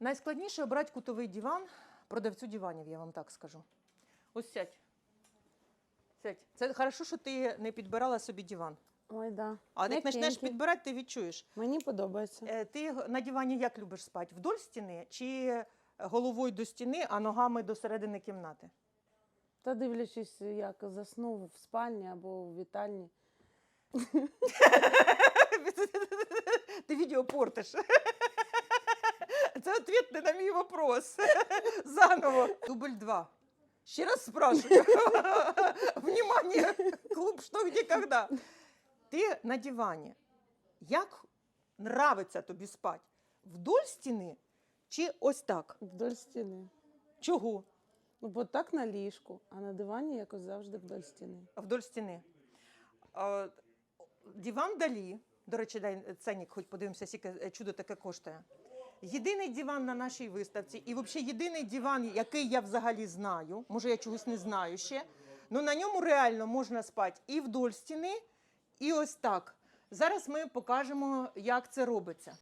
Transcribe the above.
Найскладніше обрати кутовий диван продавцю диванів, я вам так скажу. Ось сядь. Сядь. Це хорошо, що ти не підбирала собі диван. Ой, да. А як почнеш підбирати, ти відчуєш. Мені подобається. Е, Ти на дивані як любиш спати? Вдоль стіни чи головою до стіни, а ногами до середини кімнати? Та дивлячись, як заснув в спальні або в вітальні. Ти відео портиш. Не на мій вопрос. Заново. Дубль два. Ще раз спрашиваю. Внимание, клуб «Что, где, когда». Ти на дивані. Як нравиться тобі спати? Вдоль стіни чи ось так? Вдоль стіни. Чого? Ну, бо так на ліжку, а на дивані якось завжди вдоль стіни. Вдоль стіни. А, Диван далі. До речі, дай ценник, хоч подивимося, скільки е, чудо таке коштує. Єдиний диван на нашій виставці, і взагалі єдиний диван, який я взагалі знаю, може я чогось не знаю ще. Ну на ньому реально можна спати і вдоль стіни, і ось так. Зараз ми покажемо, як це робиться.